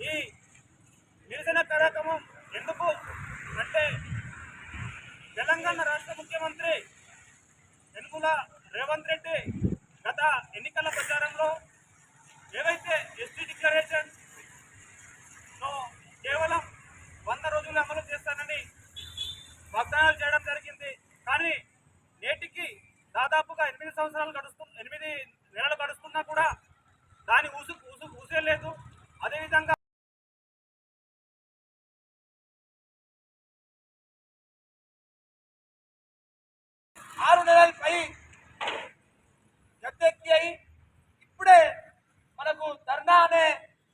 ఈ నిరసన కార్యక్రమం ఎందుకు అంటే తెలంగాణ రాష్ట్ర ముఖ్యమంత్రి యనుమల రేవంత్ రెడ్డి గత ఎన్నికల ప్రచారంలో ఏవైతే ఎస్టీ డిక్లరేషన్ కేవలం వంద రోజులు అమలు చేస్తానని వాగ్దానాలు చేయడం జరిగింది. కానీ నేటికి దాదాపుగా ఎనిమిది సంవత్సరాలు గడుస్తుంది ఆరు నెలల పై గద్దెక్కి అయి ఇప్పుడే మనకు ధర్నా అనే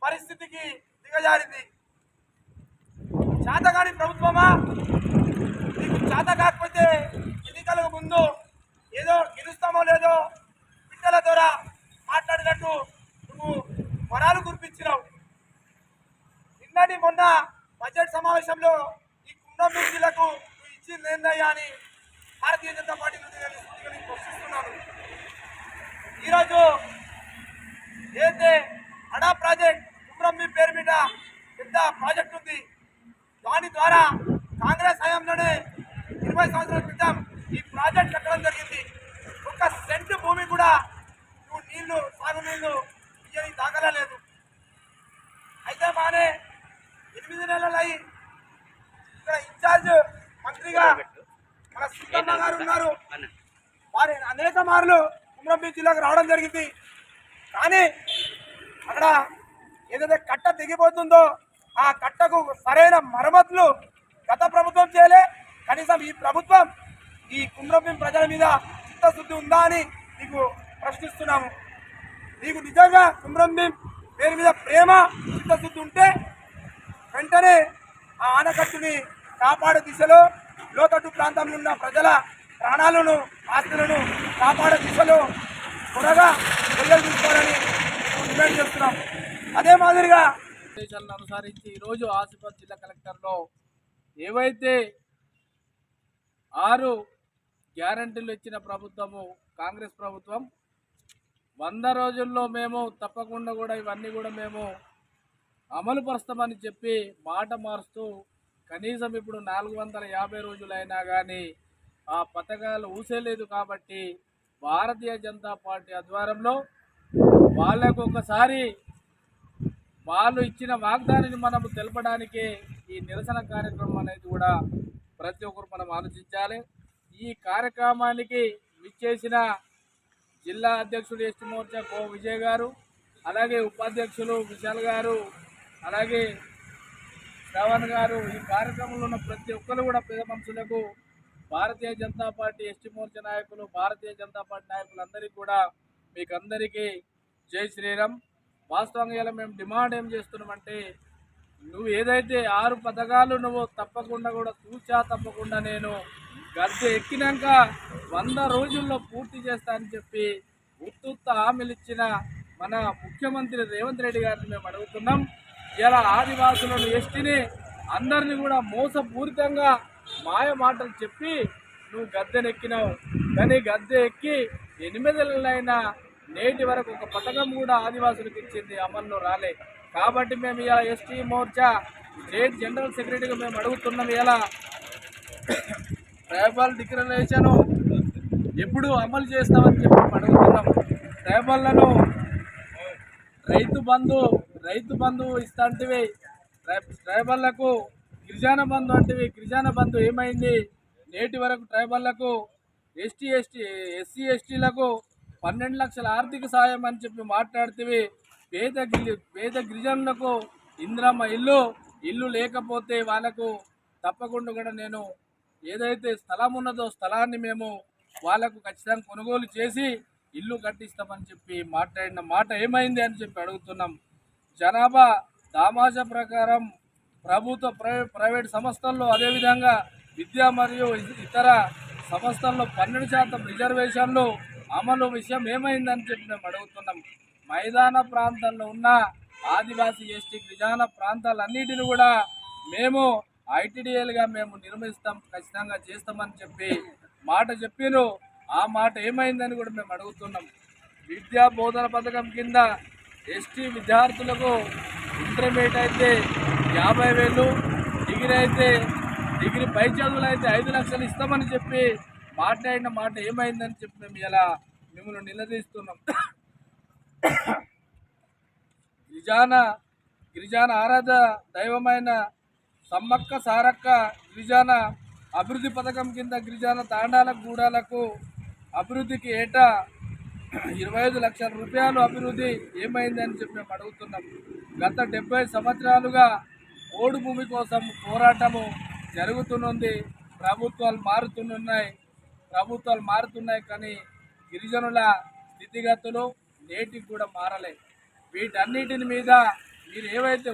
పరిస్థితికి దిగజారింది. చేతగాని ప్రభుత్వమా? మీకు చేత కాకపోతే ఎన్నికలకు ముందు ఏదో గెలుస్తామో లేదో పిల్లల ద్వారా మాట్లాడినట్టు నువ్వు వరాలు కురిపించినావు. నిన్నటి మొన్న బడ్జెట్ సమావేశంలో ఈ కుంభం జిల్లాకు నువ్వు ఇచ్చింది ఏందయ్యా అని భారతీయ జనతా పార్టీ నుంచి నేను నేను ప్రశ్నిస్తున్నాను ఈరోజు ఏదైతే అడా ప్రాజెక్ట్ కుమ్రంబి పేరు మీద పెద్ద ప్రాజెక్ట్ ఉంది దాని ద్వారా కాంగ్రెస్ హయాంలోనే ఇరవై సంవత్సరాల క్రితం ఈ ప్రాజెక్ట్ కట్టడం జరిగింది. ఒక సెంట్ భూమి కూడా నువ్వు నీళ్ళు సాగునీళ్ళు ఇయ్యని దాఖలా లేదు. అయితే మానే ఎనిమిది నెలలు అయి ఇక్కడ ఇన్ఛార్జ్ మంత్రిగా మన సీతమ్మ గారు ఉన్నారు. వారి అనేక మార్లు కుమ్రంభీం జిల్లాకు రావడం జరిగింది. కానీ అక్కడ ఏదైతే కట్ట దిగిపోతుందో ఆ కట్టకు సరైన మరమ్మతులు గత ప్రభుత్వం చేయలే. కనీసం ఈ ప్రభుత్వం ఈ కుమ్రంభీం ప్రజల మీద చిత్తశుద్ధి ఉందా అని నీకు ప్రశ్నిస్తున్నాము. నీకు నిజంగా కుమ్రంభీం పేరు మీద ప్రేమ చిత్తశుద్ధి ఉంటే వెంటనే ఆ ఆనకట్టుని కాపాడే దిశలో లోతట్టు ప్రాంతంలో ఉన్న ప్రజల ప్రాణాలను ఆస్తులను కాపాడే దిశలో త్వరగా చర్యలు తీసుకోవాలని డిమాండ్ చేస్తున్నాం. అదే మాదిరిగా ఆదేశాలను అనుసరించి ఈరోజు ఆసిఫాబాద్ జిల్లా కలెక్టర్లో ఏవైతే ఆరు గ్యారంటీలు ఇచ్చిన ప్రభుత్వము కాంగ్రెస్ ప్రభుత్వం వంద రోజుల్లో మేము తప్పకుండా కూడా ఇవన్నీ కూడా మేము అమలు పరుస్తామని చెప్పి మాట మారుస్తూ కనీసం ఇప్పుడు నాలుగు వందల యాభై రోజులైనా కానీ ఆ పథకాలు ఊసేలేదు కాబట్టి భారతీయ జనతా పార్టీ ఆధ్వర్యంలో వాళ్ళకు ఒకసారి వాళ్ళు ఇచ్చిన వాగ్దానాన్ని మనము తెలపడానికి ఈ నిరసన కార్యక్రమం అనేది కూడా ప్రతి ఒక్కరు మనం ఆలోచించాలి. ఈ కార్యక్రమానికి విచ్చేసిన జిల్లా అధ్యక్షుడు ఎస్టీ మోర్చా కో విజయ్ గారు అలాగే ఉపాధ్యక్షులు విశాల్ గారు అలాగే శ్రవణ్ గారు ఈ కార్యక్రమంలో ఉన్న ప్రతి ఒక్కరు కూడా పేద మనుషులకు భారతీయ జనతా పార్టీ ఎస్టీ మోర్చా నాయకులు భారతీయ జనతా పార్టీ నాయకులందరికీ కూడా మీకు అందరికీ జై శ్రీరామ్. వాస్తవంగా ఇలా మేము డిమాండ్ ఏం చేస్తున్నామంటే నువ్వు ఏదైతే ఆరు పథకాలు నువ్వు తప్పకుండా కూడా తూచా తప్పకుండా నేను గద్దె ఎక్కినాక వంద రోజుల్లో పూర్తి చేస్తానని చెప్పి ఉత్తుత్త హామీలు ఇచ్చిన మన ముఖ్యమంత్రి రేవంత్ రెడ్డి గారిని మేము అడుగుతున్నాం. ఇలా ఆదివాసులను ఎస్టీని అందరినీ కూడా మోసపూరితంగా మాయ మాటలు చెప్పి నువ్వు గద్దెనెక్కినావు. కానీ గద్దె ఎక్కి ఎనిమిదిలైనా నేటి వరకు ఒక పథకం కూడా ఆదివాసులకు ఇచ్చింది అమల్లో రాలే. కాబట్టి మేము ఇలా ఎస్టీ మోర్చా స్టేట్ జనరల్ సెక్రటరీగా మేము అడుగుతున్నాం ఇలా. ట్రైబల్ డిక్లరేషను ఎప్పుడు అమలు చేస్తామని చెప్పి మేము అడుగుతున్నాం. ట్రైబల్లను రైతు బంధు రైతు బంధువు ఇస్తాంటివి. ట్రైబల్లకు గిరిజన బంధు అంటివి. గిరిజన బంధు ఏమైంది? నేటి వరకు ట్రైబల్లకు ఎస్టీ ఎస్టీ ఎస్సీ ఎస్టీలకు పన్నెండు లక్షల ఆర్థిక సాయం అని చెప్పి మాట్లాడితే పేద గిరి పేద గిరిజనులకు ఇంద్రమ్మ ఇల్లు ఇల్లు లేకపోతే వాళ్ళకు తప్పకుండా కూడా నేను ఏదైతే స్థలం ఉన్నదో స్థలాన్ని మేము వాళ్ళకు ఖచ్చితంగా కొనుగోలు చేసి ఇల్లు కట్టిస్తామని చెప్పి మాట్లాడిన మాట ఏమైంది అని చెప్పి అడుగుతున్నాం. జనాభా దామాష ప్రకారం ప్రభుత్వ ప్రైవేట్ ప్రైవేట్ సంస్థల్లో అదేవిధంగా విద్య మరియు ఇతర సంస్థల్లో పన్నెండు శాతం రిజర్వేషన్లు అమలు విషయం ఏమైందని చెప్పి మేము అడుగుతున్నాం. మైదాన ప్రాంతాల్లో ఉన్న ఆదివాసీ ఎస్టీ గిరిజాన ప్రాంతాలన్నిటిని కూడా మేము ఐటీడీఎల్గా మేము నిర్మిస్తాం ఖచ్చితంగా చేస్తామని చెప్పి మాట చెప్పిను ఆ మాట ఏమైందని కూడా మేము అడుగుతున్నాం. విద్యా బోధన పథకం కింద ఎస్టీ విద్యార్థులకు ఇంటర్మీడియట్ అయితే యాభై వేలు డిగ్రీ అయితే డిగ్రీ పై చదువులు అయితే ఐదు లక్షలు ఇస్తామని చెప్పి మాట్లాడిన మాట ఏమైందని చెప్పి మేము ఇలా మిమ్మల్ని నిలదీస్తున్నాం. గిరిజాన గిరిజాన ఆరాధ దైవమైన సమ్మక్క సారక్క గిరిజాన అభివృద్ధి పథకం కింద గిరిజాన తాండాల గూడాలకు అభివృద్ధికి ఏటా ఇరవై ఐదు లక్షల రూపాయలు అభివృద్ధి ఏమైందని చెప్పి మేము అడుగుతున్నాం. గత డెబ్బై సంవత్సరాలుగా ఓడు భూమి కోసం పోరాటము జరుగుతున్నది ప్రభుత్వాలు మారుతున్నాయి ప్రభుత్వాలు మారుతున్నాయి కానీ గిరిజనుల స్థితిగతులు నేటికి కూడా మారలే వీటన్నిటిని మీద మీరు ఏవైతే